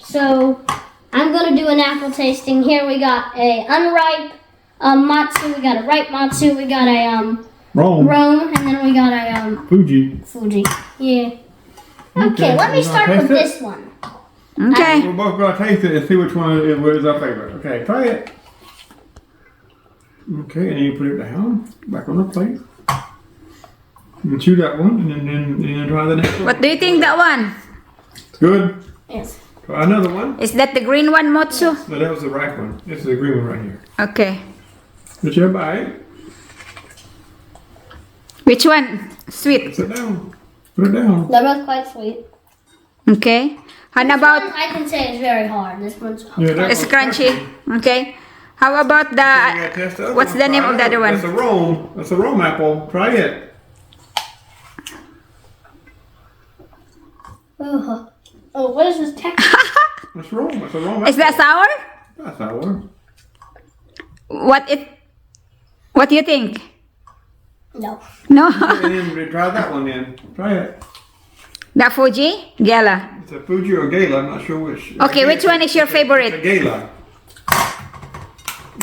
So I'm gonna do an apple tasting. Here we got a unripe um, matsu, we got a ripe matsu, we got a um Rome. Rome, and then we got a um Fuji. Fuji. Yeah. Okay, Okay, let me you wanna start with taste it? this one. Okay. We're both gonna taste it and see which one is, is our favorite. Okay, try it. Okay, and then you put it down, back on the plate. And chew that one, and then, then, and then try the next one. What do you think that one? It's Good. Yes. Try another one. Is that the green one, Motsu? No, that was the right one. This is the green one right here. Okay. Put your bite. Which one? Sweet. Sit down. Put it down. They're both quite sweet. Okay. How This one about I can say is very hard. This one's Yeah, that it's one's crunchy? Okay. How about You the gotta test the other what's one. the name Try of the it. other one? That's a Rome. That's a Rome apple. Try it. Oh, oh what is this texture? That's Rome. That's a Rome Is that sour? That's sour. What it What do you think? no. No. and then try that one then. Try it. That Fuji? Gala. It's a Fuji or Gala. I'm not sure which. Okay, which one is your It's a favorite? Gala.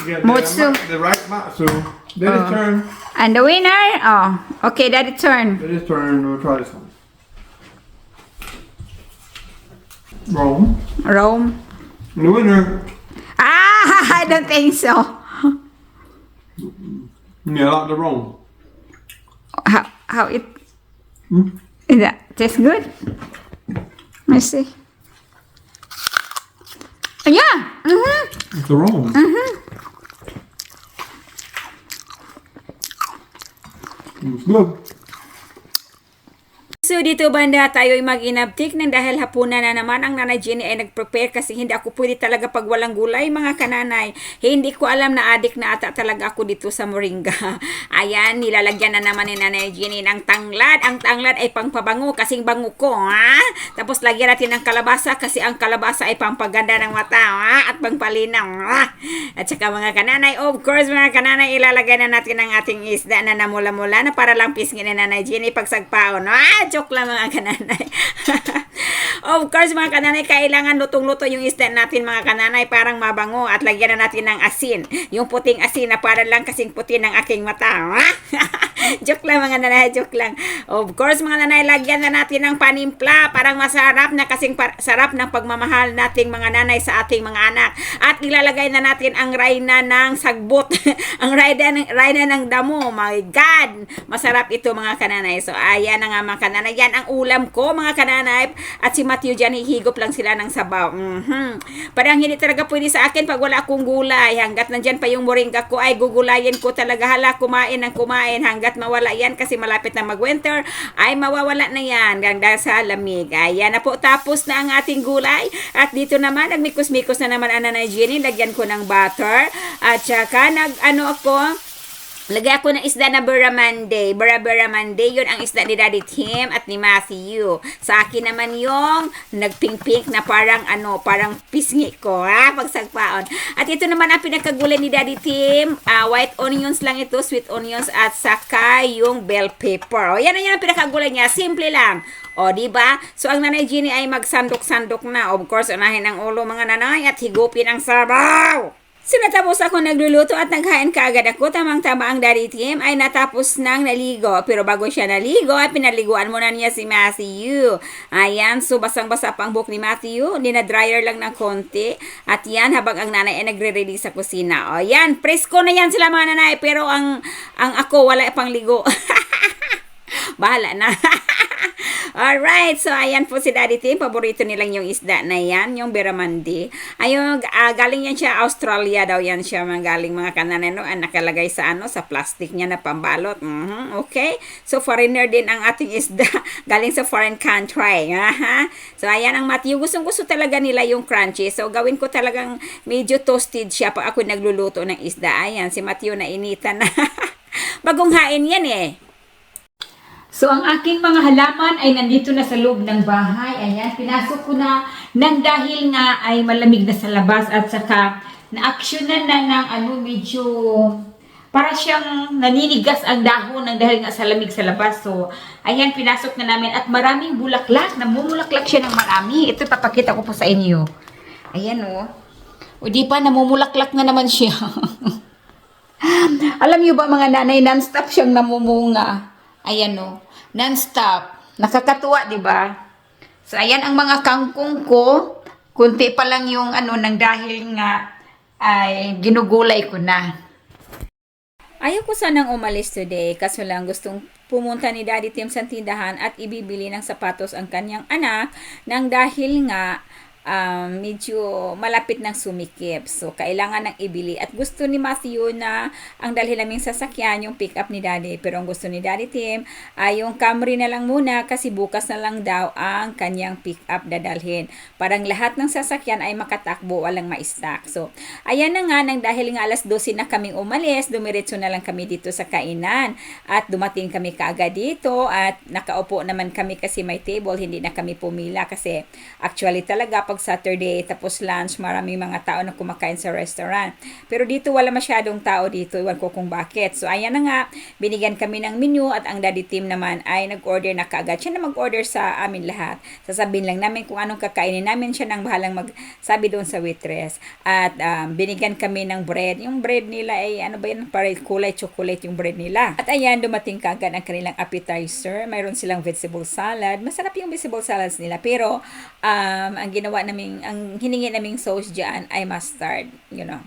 You got Motsu. The, the right Matsu. Then Oh. it's turn. And the winner? Oh, okay, daddy turn. Then it's turn. We'll try this one. Rome. Rome. The winner. Ah, I don't think so. Yeah, like the Rome. How how it Hmm? is that tastes good? Let's see. Yeah. Mm-hmm. It's the Rome. It's good. So dito banda tayo'y mag-inabtik ng dahil hapunan na naman ang nanay Jenny ay nag-prepare kasi hindi ako pwede talaga pag walang gulay mga kananay. Hindi ko alam na adik na ata talaga ako dito sa moringa. Ayan, nilalagyan na naman ni nanay Jenny ng tanglad. Ang tanglad ay pangpabango kasing bango ko. Ha? Tapos lagyan natin ng kalabasa kasi ang kalabasa ay pampaganda ng mata ha? at pangpalinaw. Ha? At saka mga kananay, of course mga kananay, ilalagay na natin ang ating isda na namula-mula na para lang pisngin ni nanay Jenny pagsagpaon. Ah, joke lang mga kananay. Of course mga kananay, kailangan lutong-luto yung isda natin mga kananay parang mabango at lagyan na natin ng asin. Yung puting asin na para lang kasing puti ng aking mata. Joke lang mga nanay, joke lang. Of course mga nanay, lagyan na natin ng panimpla parang masarap na kasing sarap ng pagmamahal nating mga nanay sa ating mga anak. At ilalagay na natin ang rayna ng sagbot. ang rayna ng, rayna ng damo. My God! Masarap ito mga kananay. So ayan na nga mga kananay. Yan ang ulam ko mga kananay. At si Matthew dyan, hihigop lang sila ng sabaw. Mhm. Parang hindi talaga pwede sa akin pag wala akong gulay. Hanggat nandyan pa yung moringa ko ay gugulayin ko talaga. Hala, kumain ng kumain. Hanggat mawala yan kasi malapit na mag-winter ay mawawala na yan hanggang sa lamig. Ayan na po. Tapos na ang ating gulay. At dito naman, nagmikos-mikos na naman ang nanay Jenny. Lagyan ko ng butter. At saka, nag, ano ako, Lagay ako ng isda na Barramundi. Barramundi, yun ang isda ni Daddy Tim at ni Matthew. Sa akin naman yung nagpink-pink na parang ano, parang pisngi ko, ha? Pagsagpaon. At ito naman ang pinagkagulay ni Daddy Tim. Ah, white onions lang ito, sweet onions, at saka yung bell pepper. O, yan na yan ang pinagkagulay niya. Simple lang. O, di ba? So, ang nanay Jenny ay magsandok-sandok na. Of course, unahin ang ulo mga nanay at higupin ang sabaw. So natapos ako nagluluto at naghain kaagad ako. Tamang-tama ang daddy team ay natapos nang naligo. Pero bago siya naligo ay pinaliguan muna niya si Matthew. Ayan, so basang-basa pa ang buhok ni Matthew. Nina-dryer lang ng konti. At yan, habang ang nanay ay nagre-ready sa kusina. O yan, presko na yan sila mga nanay. Pero ang, ang ako wala pang ligo. Bahala na. Alright, so ayan po si Daddy Tim. Paborito nilang yung isda na yan, yung Beramandi. Ayun, ah, galing yan siya, Australia daw yan siya, mga galing mga kananano, ang nakalagay sa ano, sa plastic niya na pambalot. Mhm, okay, so foreigner din ang ating isda, galing sa foreign country. Aha. So ayan ang Matthew, gustong gusto talaga nila yung crunchy. So gawin ko talagang medyo toasted siya pag ako nagluluto ng isda. Ayan, si Matthew na initan na. Bagong hain yan eh. So, ang aking mga halaman ay nandito na sa loob ng bahay. Ayan, pinasok ko na nang dahil nga ay malamig na sa labas at saka na-actionan na ng ano, medyo para siyang naninigas ang dahon ng dahil nga sa lamig sa labas. So, ayan, pinasok na namin at maraming bulaklak. Namumulaklak siya ng marami. Ito, papakita ko po sa inyo. Ayan, oh. O di pa, namumulaklak na naman siya. Alam niyo ba mga nanay, non-stop siyang namumunga. Ayan, oh. Non-stop. Nakakatuwa, di ba? So, ayan ang mga kangkong ko. Kunti pa lang yung ano, nang dahil nga ay ginugulay ko na. Ayaw ko sanang umalis today kaso lang gustong pumunta ni Daddy Tim sa tindahan at ibibili ng sapatos ang kanyang anak nang dahil nga um, medyo malapit ng sumikip. So, kailangan ng ibili. At gusto ni Matthew na ang dalhin naming sasakyan yung pick up ni Daddy. Pero ang gusto ni Daddy Tim ay yung Camry na lang muna kasi bukas na lang daw ang kanyang pick up dadalhin. Parang lahat ng sasakyan ay makatakbo, walang ma-stack. So, ayan na nga, nang dahil nga alas 12 na kaming umalis, dumiretso na lang kami dito sa kainan. At dumating kami kaagad dito at nakaupo naman kami kasi may table, hindi na kami pumila kasi actually talaga pag Saturday tapos lunch, maraming mga tao na kumakain sa restaurant. Pero dito wala masyadong tao dito, iwan ko kung bakit. So ayan na nga, binigyan kami ng menu at ang daddy team naman ay nag-order na kaagad. Siya na mag-order sa amin lahat. Sasabihin lang namin kung anong kakainin namin, siya nang bahalang magsabi doon sa waitress. At um, binigyan kami ng bread. Yung bread nila ay ano ba yan, parang kulay chocolate yung bread nila. At ayan, dumating kaagad ang kanilang appetizer. Mayroon silang vegetable salad. Masarap yung vegetable salads nila. Pero um, ang ginawa naming, ang hiningi naming sauce dyan ay mustard, you know,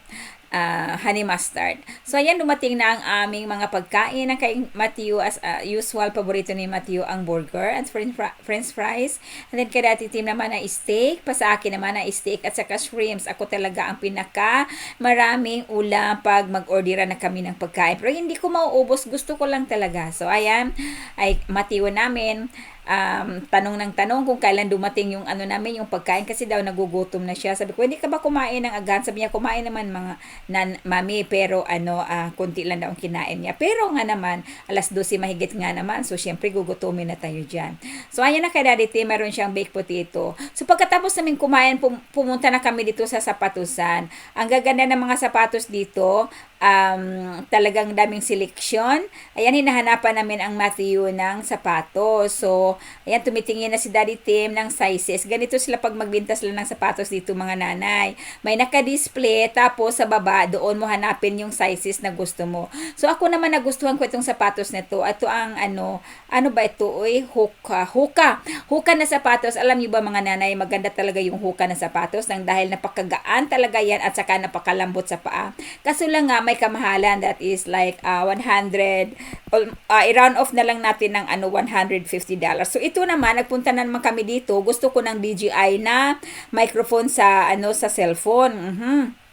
uh, honey mustard. So, ayan, dumating na ang aming mga pagkain ng kay Matthew as uh, usual, paborito ni Matthew ang burger at french fries. And then kay Dati Tim naman na steak, pa sa akin naman na steak at saka shrimps. Ako talaga ang pinaka maraming ulam pag mag-ordera na kami ng pagkain. Pero hindi ko mauubos, gusto ko lang talaga. So, ayan, ay Matthew namin, um, tanong ng tanong kung kailan dumating yung ano namin, yung pagkain kasi daw nagugutom na siya. Sabi ko, hindi ka ba kumain ng agan? Sabi niya, kumain naman mga nan, mami, pero ano, ah, konti lang daw ang kinain niya. Pero nga naman, alas 12 mahigit nga naman. So, syempre, gugutumin na tayo dyan. So, ayan na kay Daddy Tim, meron siyang baked potato. So, pagkatapos namin kumain, pum- pumunta na kami dito sa sapatusan. Ang gaganda ng mga sapatos dito, um, talagang daming selection. Ayan, hinahanapan namin ang Matthew ng sapatos. So, ayan, tumitingin na si Daddy Tim ng sizes. Ganito sila pag magbintas sila ng sapatos dito mga nanay. May naka-display, tapos sa baba, doon mo hanapin yung sizes na gusto mo. So, ako naman nagustuhan ko itong sapatos na to. Ito ang ano, ano ba ito? Uy, hoka. Hoka. Hoka na sapatos. Alam niyo ba mga nanay, maganda talaga yung hoka na sapatos nang dahil napakagaan talaga yan at saka napakalambot sa paa. Kaso lang nga, may kamahalan that is like uh, 100 uh, i-round off na lang natin ng ano 150 dollars. So ito naman nagpunta na naman kami dito. Gusto ko ng DJI na microphone sa ano sa cellphone. Mhm.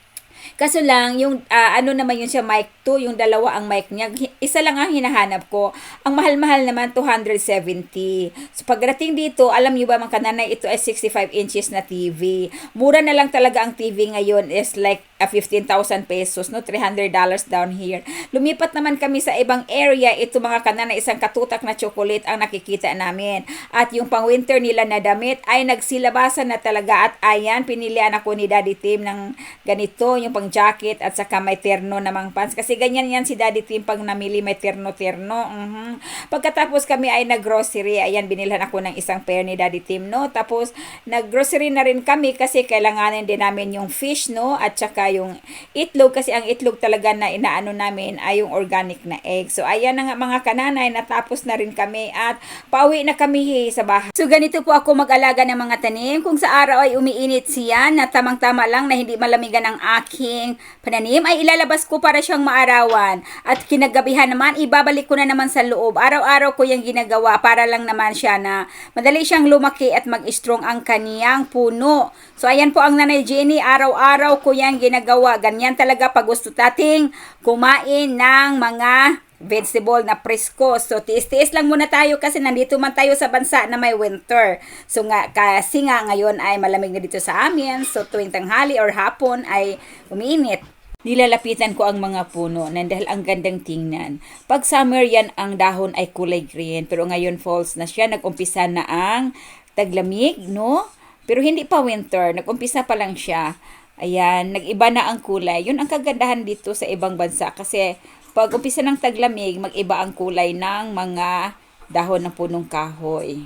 Kaso lang, yung ah, ano naman yun siya, mic 2, yung dalawa ang mic niya. Isa lang ang hinahanap ko. Ang mahal-mahal naman, 270. So pagdating dito, alam niyo ba mga kananay, ito ay 65 inches na TV. Mura na lang talaga ang TV ngayon is like ah, 15,000 pesos, no? 300 dollars down here. Lumipat naman kami sa ibang area. Ito mga kananay, isang katutak na chocolate ang nakikita namin. At yung pang winter nila na damit ay nagsilabasan na talaga. At ayan, pinilian ako ni Daddy Tim ng ganito, yung pang jacket at saka may terno namang pants. Kasi ganyan yan si Daddy Tim pag namili may terno-terno. Mhm. Pagkatapos kami ay nag-grocery. Ayan, binilhan ako ng isang pair ni Daddy Tim, no? Tapos, nag-grocery na rin kami kasi kailanganin din namin yung fish, no? At saka yung itlog kasi ang itlog talaga na inaano namin ay yung organic na egg. So, ayan na nga mga kananay, natapos na rin kami at pauwi na kami sa bahay. So, ganito po ako mag-alaga ng mga tanim. Kung sa araw ay umiinit siya na tamang-tama lang na hindi malamigan ang aking pananim, ay ilalabas ko para siyang maarawan. At kinagabihan naman, ibabalik ko na naman sa loob. Araw-araw ko yung ginagawa para lang naman siya na madali siyang lumaki at mag-strong ang kaniyang puno. So, ayan po ang Nanay Jenny, araw-araw ko yan ginagawa. Ganyan talaga pag gusto tating kumain ng mga vegetable na presko. So, tiis-tiis lang muna tayo kasi nandito man tayo sa bansa na may winter. So, nga, kasi nga ngayon ay malamig na dito sa amin. So, tuwing tanghali or hapon ay umiinit. Nilalapitan ko ang mga puno na dahil ang gandang tingnan. Pag summer yan, ang dahon ay kulay green. Pero ngayon falls na siya. Nag-umpisa na ang taglamig, no? Pero hindi pa winter. Nag-umpisa pa lang siya. Ayan, nag-iba na ang kulay. Yun ang kagandahan dito sa ibang bansa kasi pag umpisa ng taglamig, mag-iba ang kulay ng mga dahon ng punong kahoy.